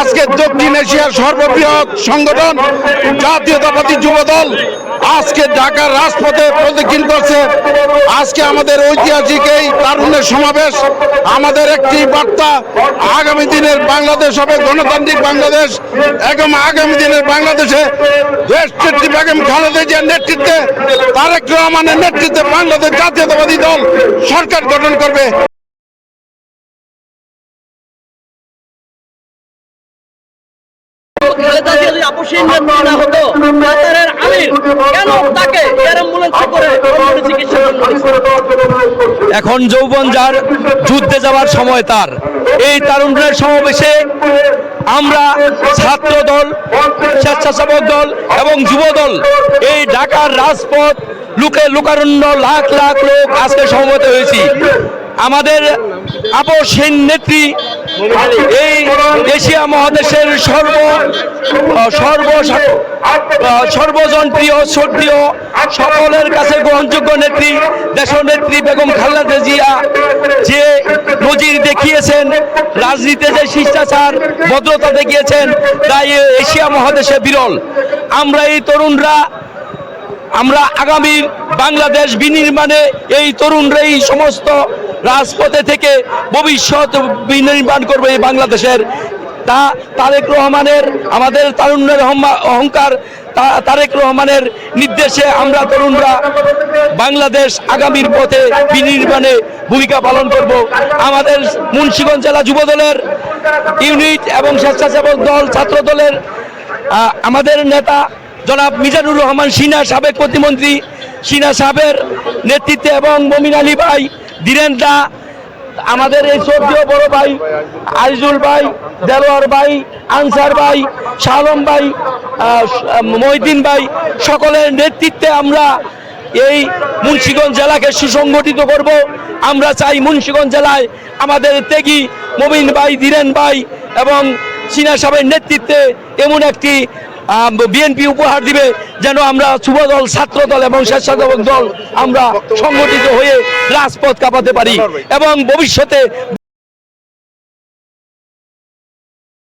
আজকে দক্ষিণ এশিয়ার সর্ববৃহৎ সংগঠন, জাতীয়তাবাদী যুবদল আজকে ঢাকার রাজপথে প্রদক্ষিণ করছে। আজকে আমাদের ঐতিহাসিক এই তারুণ্যের সমাবেশ, আমাদের একটি বার্তা, আগামী দিনের বাংলাদেশ হবে গণতান্ত্রিক বাংলাদেশ, এবং আগামী দিনের বাংলাদেশে দেশ বেগম খালেদা জিয়ার নেতৃত্বে তারেক রহমানের নেতৃত্বে বাংলাদেশ জাতীয়তাবাদী দল সরকার গঠন করবে। এখন যৌবন যার, যুদ্ধে যাওয়ার সময় তার। এই তারুণের সমাবেশে আমরা ছাত্র দল স্বেচ্ছাসেবক দল এবং যুব দল এই ঢাকার রাজপথ লুকে লুকারণ্য লাখ লাখ লোক আজকে সমবেত হয়েছি। আমাদের আপসহীন নেত্রী, এই এশিয়া মহাদেশের সর্ব সর্ব সর্বজনপ্রিয় শ্রদ্ধেয় সকলের কাছে গ্রহণযোগ্য নেত্রী, দেশনেত্রী বেগম খালেদা জিয়া, যে নজির দেখিয়েছেন, রাজনীতিতে যে শিষ্টাচার, ভদ্রতা দেখিয়েছেন, তাই এশিয়া মহাদেশে বিরল। আমরা এই তরুণরা, আমরা আগামী বাংলাদেশ বিনির্মাণে এই তরুণরা এই সমস্ত রাজপথে থেকে ভবিষ্যৎ বিনির্মাণ করবে এই বাংলাদেশের। তা তারেক রহমানের, আমাদের তারুণ্যের অহংকার তারেক রহমানের নির্দেশে আমরা তরুণরা বাংলাদেশ আগামীর পথে বিনির্মাণে ভূমিকা পালন করব। আমাদের মুন্সীগঞ্জ জেলা যুবদলের ইউনিট এবং স্বেচ্ছাসেবক দল ছাত্র দলের আমাদের নেতা জনাব মিজানুর রহমান সিনা সাবেক প্রতিমন্ত্রী সিনা সাহেবের নেতৃত্বে এবং মমিন আলী ভাই ধীরেন দা আমাদের এই শ্রদ্ধেয় বড় ভাই আইজুল ভাই দেলোয়ার ভাই আনসার ভাই শালম ভাই আহ, মহিদ্দিন ভাই সকলের নেতৃত্বে আমরা এই মুন্সীগঞ্জ জেলাকে সুসংগঠিত করব। আমরা চাই মুন্সীগঞ্জ জেলায় আমাদের তেগি মমিন ভাই ধীরেন ভাই এবং সিনা সাহেবের নেতৃত্বে এমন একটি বিএনপি উপহার দিবে যেন আমরা যুব দল ছাত্র দল এবং স্বেচ্ছাসেবক দল আমরা সংগঠিত হয়ে রাজপথ কাঁপাতে পারি। এবং ভবিষ্যতে